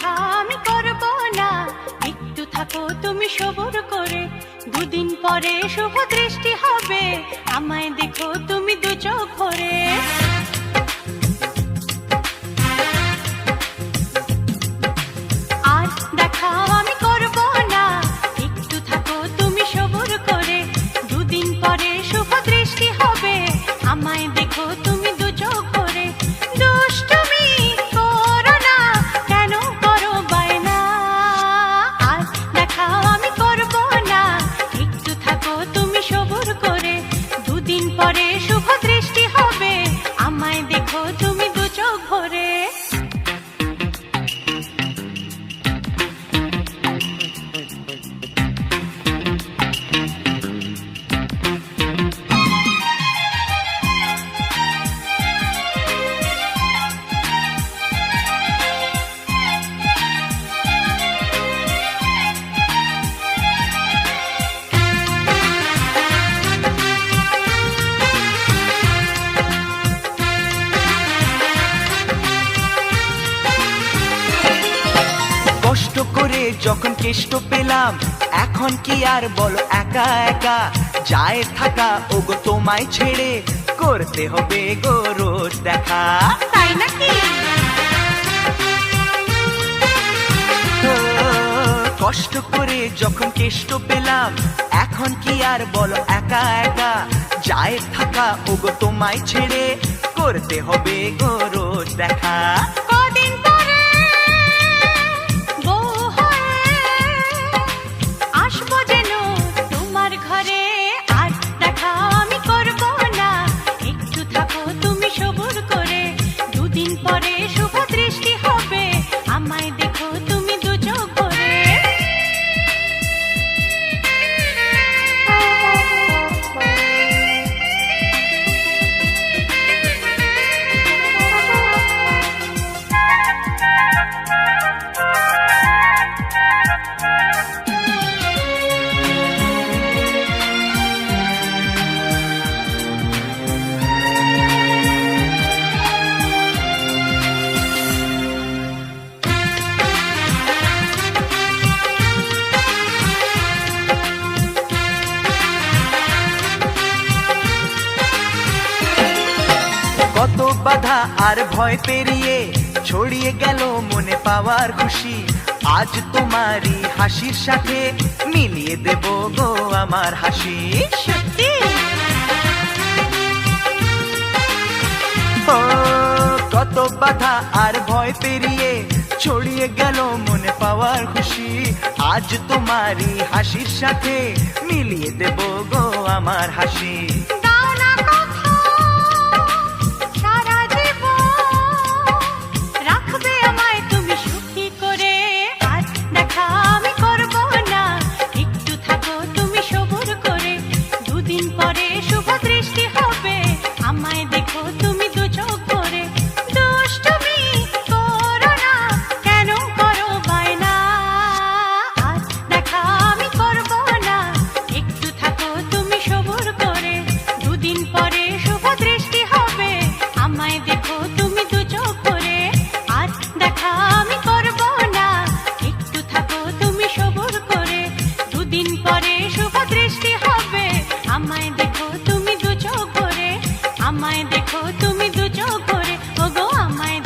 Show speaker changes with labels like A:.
A: কথা আমি করব না। একটু থাকো তুমি সবর করে। দুদিন পরে শুভ দৃষ্টি হবে। আমায় দেখো তুমি দু চোখ ভরে। চোখ
B: করে যখন কেষ্ট পেলাম এখন কি আর বলো একা একা? যায় থাকা ওগো তোমায় ছেড়ে করতে হবে গো রোজ দেখা।
A: তাই নাকি?
B: কষ্ট করে যখন কেষ্ট পেলাম এখন কি আর বলো একা একা? যায় থাকা ওগো তোমায় ছেড়ে করতে হবে গো রোজ দেখা।
A: পরে শুভ
B: কত বাধা আর ভয় পেরিয়ে ছড়িয়ে গেল মনে পাওয়ার খুশি। আজ তোমারই হাসির সাথে মিলিয়ে দেব গো আমার হাসি।
A: সত্যি?
B: কত বাধা আর ভয় পেরিয়ে ছড়িয়ে গেল মনে পাওয়ার খুশি। আজ তোমারই হাসির সাথে মিলিয়ে দেব গো আমার হাসি।
A: আমায় দেখো তুমি দু চোখ ভরে ওগো আমায়